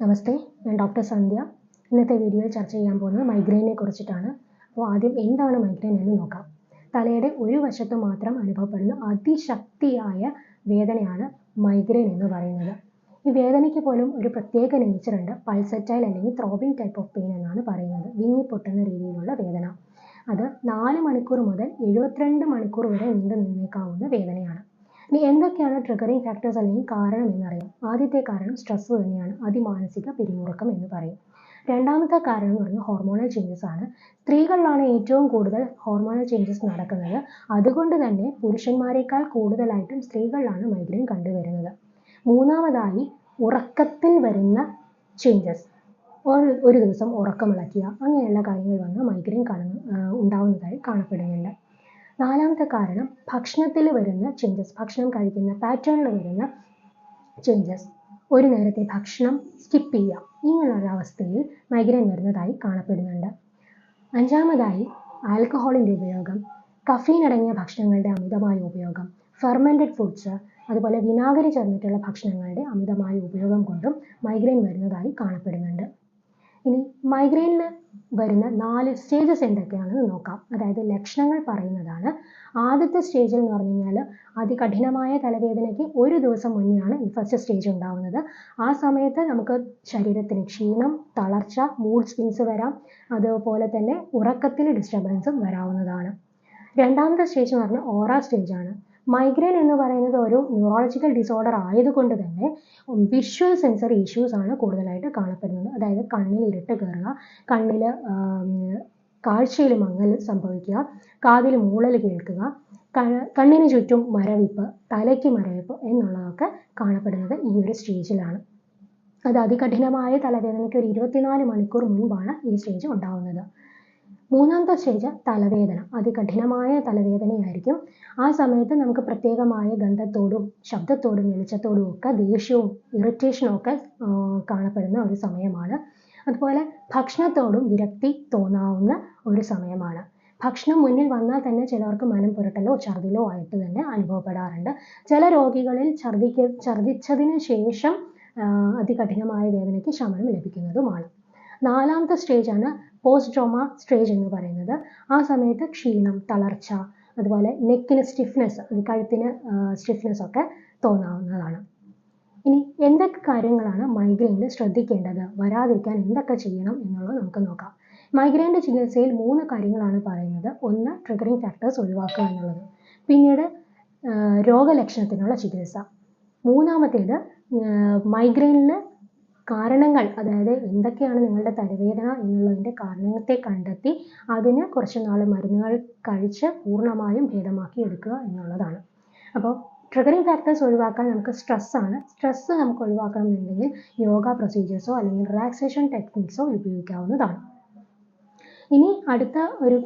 നമസ്തേ ഞാൻ ഡോക്ടർ സന്ധ്യ. ഇന്നത്തെ വീഡിയോയിൽ ചർച്ച ചെയ്യാൻ പോകുന്നത് മൈഗ്രെയിനെ കുറിച്ചിട്ടാണ്. അപ്പോൾ ആദ്യം എന്താണ് മൈഗ്രെയിൻ എന്ന് നോക്കാം. തലയുടെ ഒരു വശത്ത് മാത്രം അനുഭവപ്പെടുന്ന അതിശക്തിയായ വേദനയാണ് മൈഗ്രെയിൻ എന്ന് പറയുന്നത്. ഈ വേദനയ്ക്ക് പോലും ഒരു പ്രത്യേക നേച്ചർ ഉണ്ട്. പൾസറ്റൈൽ അല്ലെങ്കിൽ ത്രോബിംഗ് ടൈപ്പ് ഓഫ് പെയിൻ എന്നാണ് പറയുന്നത്. വിങ്ങിപ്പൊട്ടുന്ന രീതിയിലുള്ള വേദന. അത് നാല് മണിക്കൂർ മുതൽ എഴുപത്തിരണ്ട് മണിക്കൂർ വരെ നീണ്ടു നിന്നേക്കാവുന്ന വേദനയാണ്. ഇനി എന്തൊക്കെയാണ് ട്രിഗറിങ് ഫാക്ടേഴ്സ് അല്ലെങ്കിൽ കാരണം എന്നറിയാം. ആദ്യത്തെ കാരണം സ്ട്രെസ് തന്നെയാണ്. അതിമാനസിക പിരിമുറുക്കം എന്ന് പറയും. രണ്ടാമത്തെ കാരണം എന്ന് പറഞ്ഞാൽ ഹോർമോണൽ ചേഞ്ചസ് ആണ്. സ്ത്രീകളിലാണ് ഏറ്റവും കൂടുതൽ ഹോർമോണൽ ചേഞ്ചസ് നടക്കുന്നത്. അതുകൊണ്ട് തന്നെ പുരുഷന്മാരെക്കാൾ കൂടുതലായിട്ടും സ്ത്രീകളിലാണ് മൈഗ്രെയിൻ കണ്ടുവരുന്നത്. മൂന്നാമതായി ഉറക്കത്തിൽ വരുന്ന ചേഞ്ചസ് ഒരു ഒരു ദിവസം ഉറക്കമിളക്കുക അങ്ങനെയുള്ള കാര്യങ്ങൾ വന്ന് മൈഗ്രെയിൻ കാണുന്ന ഉണ്ടാവുന്നതായി കാണപ്പെടുന്നുണ്ട്. നാലാമത്തെ കാരണം ഭക്ഷണത്തിൽ വരുന്ന ചേഞ്ചസ് ഭക്ഷണം കഴിക്കുന്ന പാറ്റേണിൽ വരുന്ന ചേഞ്ചസ് ഒരു നേരത്തെ ഭക്ഷണം സ്കിപ്പ് ചെയ്യുക. അവസ്ഥയിൽ മൈഗ്രെയിൻ വരുന്നതായി കാണപ്പെടുന്നുണ്ട്. അഞ്ചാമതായി ആൽക്കഹോളിന്റെ ഉപയോഗം കഫീൻ അടങ്ങിയ ഭക്ഷണങ്ങളുടെ അമിതമായ ഉപയോഗം ഫെർമെന്റഡ് ഫുഡ്സ് അതുപോലെ വിനാഗിരി ചേർന്നിട്ടുള്ള ഭക്ഷണങ്ങളുടെ അമിതമായ ഉപയോഗം കൊണ്ടും മൈഗ്രെയിൻ വരുന്നതായി കാണപ്പെടുന്നുണ്ട്. ഇനി മൈഗ്രെയിനിന് വരുന്ന നാല് സ്റ്റേജസ് എന്തൊക്കെയാണെന്ന് നോക്കാം. അതായത് ലക്ഷണങ്ങൾ പറയുന്നതാണ്. ആദ്യത്തെ സ്റ്റേജിൽ എന്ന് പറഞ്ഞു കഴിഞ്ഞാൽ അതികഠിനമായ തലവേദനയ്ക്ക് ഒരു ദിവസം മുന്നെയാണ് ഈ ഫസ്റ്റ് സ്റ്റേജ് ഉണ്ടാകുന്നത് ആ സമയത്ത് നമുക്ക് ശരീരത്തിന് ക്ഷീണം തളർച്ച മൂഡ് സ്വിങ്സ് വരാം. അതുപോലെ തന്നെ ഉറക്കത്തിൽ ഡിസ്റ്റർബൻസും വരാവുന്നതാണ്. രണ്ടാമത്തെ സ്റ്റേജ് എന്ന് പറഞ്ഞാൽ ഓറ സ്റ്റേജാണ് മൈഗ്രെയിൻ എന്ന് പറയുന്നത് ഒരു ന്യൂറോളജിക്കൽ ഡിസോർഡർ ആയതുകൊണ്ട് തന്നെ വിഷ്വൽ സെൻസറി ഇഷ്യൂസ് ആണ് കൂടുതലായിട്ട് കാണപ്പെടുന്നത്. അതായത് കണ്ണിൽ ഇരുട്ട് കയറുക കണ്ണിൽ കാഴ്ചയിൽ മങ്ങൽ സംഭവിക്കുക കാതിൽ മൂളൽ കേൾക്കുക കണ്ണിന് ചുറ്റും മരവിപ്പ് തലയ്ക്ക് മരവിപ്പ് എന്നുള്ളതൊക്കെ കാണപ്പെടുന്നത് ഈ ഒരു സ്റ്റേജിലാണ് അത് അതികഠിനമായ തലവേദനയ്ക്ക് ഒരു ഇരുപത്തിനാല് മണിക്കൂർ മുൻപാണ് ഈ സ്റ്റേജ് ഉണ്ടാവുന്നത്. മൂന്നാമത്തെ സ്റ്റേജ് തലവേദന. അതികഠിനമായ തലവേദനയായിരിക്കും. ആ സമയത്ത് നമുക്ക് പ്രത്യേകമായ ഗന്ധത്തോടും ശബ്ദത്തോടും വെളിച്ചത്തോടും ഒക്കെ ദേഷ്യവും ഇറിറ്റേഷനും ഒക്കെ കാണപ്പെടുന്ന ഒരു സമയമാണ്. അതുപോലെ ഭക്ഷണത്തോടും വിരക്തി തോന്നാവുന്ന ഒരു സമയമാണ്. ഭക്ഷണം മുന്നിൽ വന്നാൽ തന്നെ ചിലർക്ക് മനം പുരട്ടലോ ഛർദിലോ ആയിട്ട് തന്നെ അനുഭവപ്പെടാറുണ്ട്. ചില രോഗികളിൽ ഛർദിക്ക് ഛർദിച്ചതിന് ശേഷം അതികഠിനമായ വേദനയ്ക്ക് ശമനം ലഭിക്കുന്നതുമാണ്. നാലാമത്തെ സ്റ്റേജാണ് പോസ്റ്റ് ട്രോമ സ്റ്റേജ് എന്ന് പറയുന്നത്. ആ സമയത്ത് ക്ഷീണം തളർച്ച അതുപോലെ നെക്കിന് സ്റ്റിഫ്നെസ് കഴുത്തിന് സ്റ്റിഫ്നെസ് ഒക്കെ തോന്നാവുന്നതാണ്. ഇനി എന്തൊക്കെ കാര്യങ്ങളാണ് മൈഗ്രെയിനിൽ ശ്രദ്ധിക്കേണ്ടത്? വരാതിരിക്കാൻ എന്തൊക്കെ ചെയ്യണം എന്നുള്ളത് നമുക്ക് നോക്കാം. മൈഗ്രെയിന്റെ ചികിത്സയിൽ മൂന്ന് കാര്യങ്ങളാണ് പറയുന്നത്. ഒന്ന് ട്രിഗറിങ് ഫാക്ടേഴ്സ് ഒഴിവാക്കുക എന്നുള്ളത്. പിന്നീട് രോഗലക്ഷണത്തിനുള്ള ചികിത്സ. മൂന്നാമത്തേത് മൈഗ്രെയിനിൽ കാരണങ്ങൾ അതായത് എന്തൊക്കെയാണ് നിങ്ങളുടെ തലവേദന എന്നുള്ളതിന്റെ കാരണത്തെ കണ്ടെത്തി അതിന് കുറച്ച് നാൾ മരുന്നുകൾ കഴിച്ച് പൂർണമായും ഭേദമാക്കി എടുക്കുക എന്നുള്ളതാണ്. അപ്പോൾ ട്രിഗറിങ് ഫാക്ടേഴ്സ് ഒഴിവാക്കാൻ നമുക്ക് സ്ട്രെസ്സാണ് സ്ട്രെസ്സ് നമുക്ക് ഒഴിവാക്കണമെന്നുണ്ടെങ്കിൽ യോഗ പ്രൊസീജിയേഴ്സോ അല്ലെങ്കിൽ റിലാക്സേഷൻ ടെക്നിക്സോ ഉപയോഗിക്കാവുന്നതാണ്. ഇനി അടുത്ത ഒരു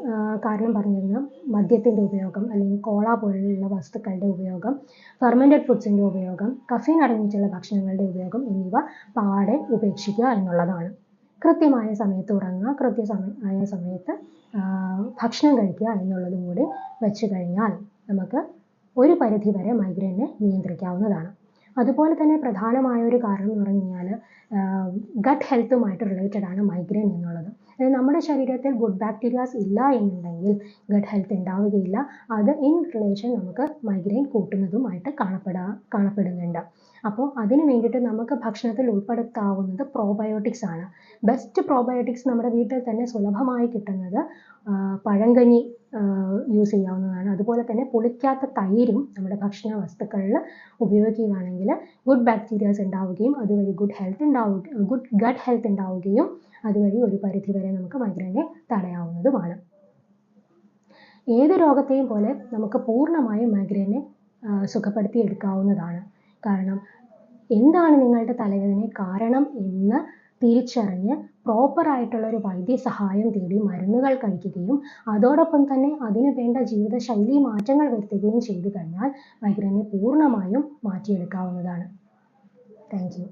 കാരണം പറഞ്ഞിരുന്നത് മദ്യത്തിന്റെ ഉപയോഗം അല്ലെങ്കിൽ കോള പോലെയുള്ള വസ്തുക്കളുടെ ഉപയോഗം ഫെർമെന്റഡ് ഫുഡ്സിന്റെ ഉപയോഗം കഫീൻ അടങ്ങിയിട്ടുള്ള ഭക്ഷണങ്ങളുടെ ഉപയോഗം എന്നിവ പാടെ ഉപേക്ഷിക്കുക എന്നുള്ളതാണ്. കൃത്യമായ സമയത്ത് ഉറങ്ങുക കൃത്യസമയ സമയത്ത് ഭക്ഷണം കഴിക്കുക എന്നുള്ളതും കൂടി വെച്ച് കഴിഞ്ഞാൽ നമുക്ക് ഒരു പരിധി വരെ മൈഗ്രൈനെ നിയന്ത്രിക്കാവുന്നതാണ്. അതുപോലെ തന്നെ പ്രധാനമായ ഒരു കാരണം എന്ന് പറഞ്ഞു കഴിഞ്ഞാൽ ഗട്ട് ഹെൽത്തുമായിട്ട് റിലേറ്റഡ് ആണ് മൈഗ്രെയിൻ എന്നുള്ളത്. നമ്മുടെ ശരീരത്തിൽ ഗുഡ് ബാക്ടീരിയാസ് ഇല്ല എന്നുണ്ടെങ്കിൽ ഗട്ട് ഹെൽത്ത് ഉണ്ടാവുകയില്ല അത് ഇൻ റിലേഷൻ നമുക്ക് മൈഗ്രെയിൻ കൂട്ടുന്നതുമായിട്ട് കാണപ്പെടാ കാണപ്പെടുന്നുണ്ട്. അപ്പോൾ അതിന് വേണ്ടിയിട്ട് നമുക്ക് ഭക്ഷണത്തിൽ ഉൾപ്പെടുത്താവുന്നത് പ്രോബയോട്ടിക്സ് ആണ്. ബെസ്റ്റ് പ്രോബയോട്ടിക്സ് നമ്മുടെ വീട്ടിൽ തന്നെ സുലഭമായി കിട്ടുന്നത് പഴങ്കഞ്ഞി യൂസ് ചെയ്യാവുന്നതാണ്. അതുപോലെ തന്നെ പുളിക്കാത്ത തൈരും നമ്മുടെ ഭക്ഷണ വസ്തുക്കളിൽ ഉപയോഗിക്കുകയാണെങ്കിൽ ഗുഡ് ബാക്ടീരിയാസ് ഉണ്ടാവുകയും അതുവഴി ഗുഡ് ഹെൽത്ത് ഉണ്ടാവുക ഗുഡ് ഗഡ് ഹെൽത്ത് ഉണ്ടാവുകയും അതുവഴി ഒരു പരിധിവരെ നമുക്ക് മൈഗ്രൈനെ തടയാവുന്നതുമാണ്. ഏത് രോഗത്തെയും പോലെ നമുക്ക് പൂർണമായും മൈഗ്രൈനെ സുഖപ്പെടുത്തി എടുക്കാവുന്നതാണ് കാരണം എന്താണ് നിങ്ങളുടെ തലവേദന കാരണം എന്ന് തിരിച്ചറിഞ്ഞ് പ്രോപ്പറായിട്ടുള്ള ഒരു വൈദ്യസഹായം തേടി മരുന്നുകൾ കഴിക്കുകയും അതോടൊപ്പം തന്നെ അതിന് വേണ്ട ജീവിതശൈലി മാറ്റങ്ങൾ വരുത്തുകയും ചെയ്തു കഴിഞ്ഞാൽ മൈഗ്രെയിനെ പൂർണമായും മാറ്റിയെടുക്കാവുന്നതാണ്. Thank you